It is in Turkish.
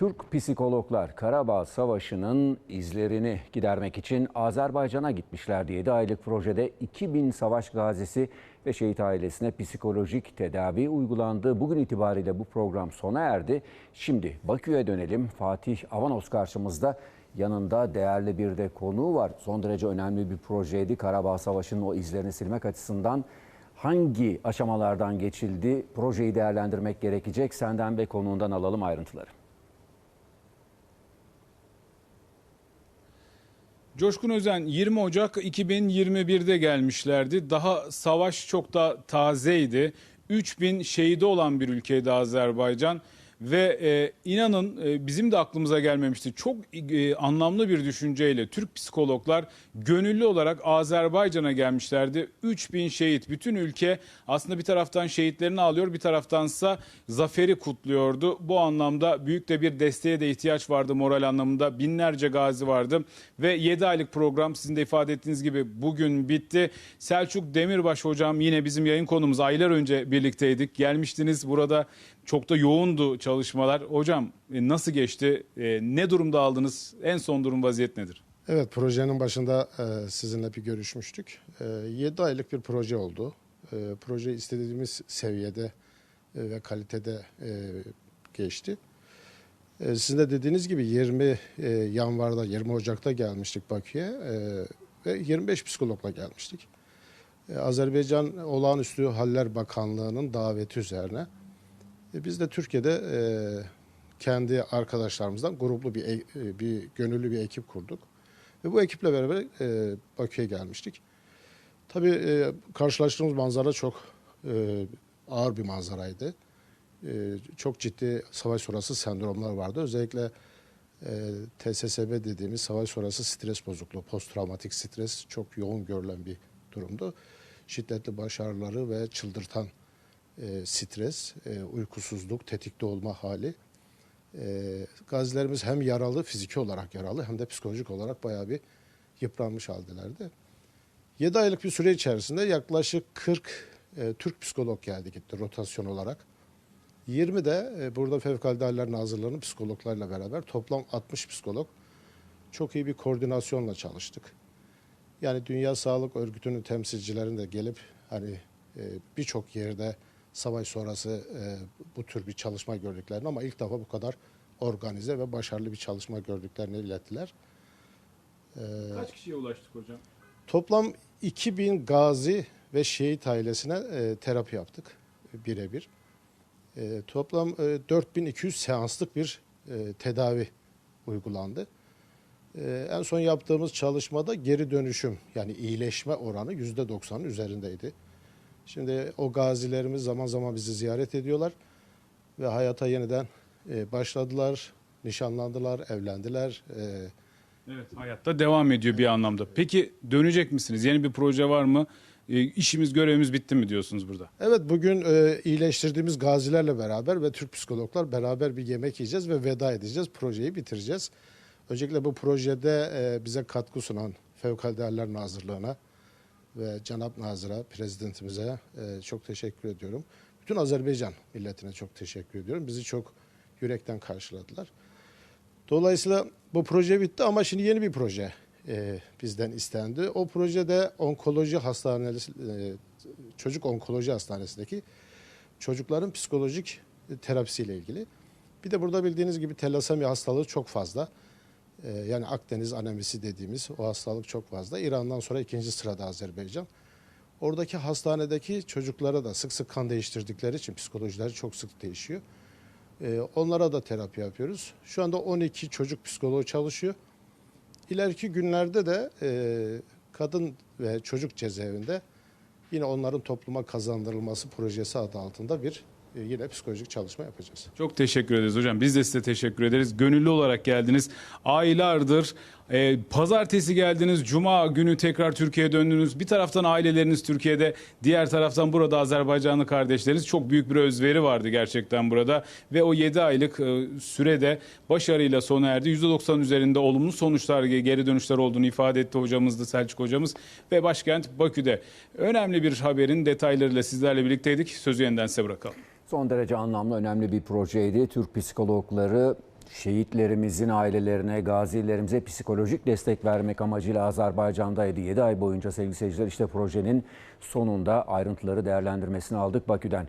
Türk psikologlar Karabağ Savaşı'nın izlerini gidermek için Azerbaycan'a gitmişlerdi. 7 aylık projede 2000 savaş gazisi ve şehit ailesine psikolojik tedavi uygulandı. Bugün itibariyle bu program sona erdi. Şimdi Bakü'ye dönelim. Fatih Avanos karşımızda. Yanında değerli bir de konuğu var. Son derece önemli bir projeydi. Karabağ Savaşı'nın o izlerini silmek açısından hangi aşamalardan geçildi? Projeyi değerlendirmek gerekecek. Senden ve konuğundan alalım ayrıntıları. Coşkun Özen 20 Ocak 2021'de gelmişlerdi. Daha savaş çok da tazeydi. 3000 şehidi olan bir ülkeydi Azerbaycan. Ve e, inanın e, bizim de aklımıza gelmemişti. Çok e, anlamlı bir düşünceyle Türk psikologlar gönüllü olarak Azerbaycan'a gelmişlerdi. 3000 şehit. Bütün ülke aslında bir taraftan şehitlerini alıyor bir taraftansa zaferi kutluyordu. Bu anlamda büyük de bir desteğe de ihtiyaç vardı moral anlamında. Binlerce gazi vardı ve 7 aylık program sizin de ifade ettiğiniz gibi bugün bitti. Selçuk Demirbaş hocam yine bizim yayın konumuz aylar önce birlikteydik. Gelmiştiniz burada çok da yoğundu çalışmalar. Hocam e, nasıl geçti? E, Ne durumda aldınız? En son durum vaziyet nedir? Evet projenin başında e, sizinle bir görüşmüştük. E, 7 aylık bir proje oldu. Proje istediğimiz seviyede ve kalitede geçti. Sizin de dediğiniz gibi 20 e, yanvarda 20 Ocak'ta gelmiştik Bakü'ye ve 25 psikologla gelmiştik. Azerbaycan Olağanüstü Haller Bakanlığı'nın daveti üzerine e, biz de Türkiye'de e, kendi arkadaşlarımızdan gruplu bir e- bir gönüllü bir ekip kurduk. Ve bu ekiple beraber e, Bakü'ye gelmiştik. Tabii karşılaştığımız manzara çok ağır bir manzaraydı. Çok ciddi savaş sonrası sendromlar vardı. Özellikle TSSB dediğimiz savaş sonrası stres bozukluğu, posttraumatik stres çok yoğun görülen bir durumdu. Şiddetli baş ağrıları ve çıldırtan e, stres, e, uykusuzluk, tetikte olma hali. E, gazilerimiz hem yaralı, fiziki olarak yaralı hem de psikolojik olarak bayağı bir yıpranmış haldelerdi. 7 aylık bir süre içerisinde yaklaşık 40 e, Türk psikolog geldi gitti rotasyon olarak. 20 de burada Fevkalade Haller Nazırlığı'nın psikologlarla beraber toplam 60 psikolog çok iyi bir koordinasyonla çalıştık. Yani Dünya Sağlık Örgütü'nün temsilcilerinin de gelip hani birçok yerde savaş sonrası e, bu tür bir çalışma gördüklerini ama ilk defa bu kadar organize ve başarılı bir çalışma gördüklerini ilettiler. Kaç kişiye ulaştık hocam? Toplam 2000 gazi ve şehit ailesine e, terapi yaptık e, birebir. E, toplam e, 4200 seanslık bir e, tedavi uygulandı. E, en son yaptığımız çalışmada geri dönüşüm yani iyileşme oranı %90'ın üzerindeydi. Şimdi o gazilerimiz zaman zaman bizi ziyaret ediyorlar ve hayata yeniden e, başladılar, nişanlandılar, evlendiler. E, Evet hayatta devam ediyor bir anlamda. Peki dönecek misiniz? Yeni bir proje var mı? E, işimiz görevimiz bitti mi diyorsunuz burada? Evet bugün e, iyileştirdiğimiz gazilerle beraber ve Türk psikologlar beraber bir yemek yiyeceğiz ve veda edeceğiz. Projeyi bitireceğiz. Öncelikle bu projede e, bize katkı sunan Fevkalade Nazırlığı'na ve Cenap Nazır'a, prezidentimize e, çok teşekkür ediyorum. Bütün Azerbaycan milletine çok teşekkür ediyorum. Bizi çok yürekten karşıladılar. Dolayısıyla bu proje bitti ama şimdi yeni bir proje e, bizden istendi. O projede onkoloji hastanesi, e, çocuk onkoloji hastanesindeki çocukların psikolojik terapisiyle ilgili. Bir de burada bildiğiniz gibi telasemi hastalığı çok fazla. E, yani Akdeniz anemisi dediğimiz o hastalık çok fazla. İran'dan sonra ikinci sırada Azerbaycan. Oradaki hastanedeki çocuklara da sık sık kan değiştirdikleri için psikolojileri çok sık değişiyor. Ee, onlara da terapi yapıyoruz. Şu anda 12 çocuk psikoloğu çalışıyor. İleriki günlerde de e, kadın ve çocuk cezaevinde yine onların topluma kazandırılması projesi adı altında bir yine psikolojik çalışma yapacağız. Çok teşekkür ederiz hocam. Biz de size teşekkür ederiz. Gönüllü olarak geldiniz. Aylardır e, pazartesi geldiniz. Cuma günü tekrar Türkiye'ye döndünüz. Bir taraftan aileleriniz Türkiye'de. Diğer taraftan burada Azerbaycanlı kardeşleriniz. Çok büyük bir özveri vardı gerçekten burada. Ve o 7 aylık e, sürede başarıyla sona erdi. %90 üzerinde olumlu sonuçlar, geri dönüşler olduğunu ifade etti hocamız da Selçuk hocamız. Ve başkent Bakü'de. Önemli bir haberin detaylarıyla sizlerle birlikteydik. Sözü yeniden size bırakalım. Son derece anlamlı, önemli bir projeydi. Türk psikologları Şehitlerimizin ailelerine, gazilerimize psikolojik destek vermek amacıyla Azerbaycan'daydı 7 ay boyunca sevgili seyirciler. İşte projenin sonunda ayrıntıları değerlendirmesini aldık Bakü'den.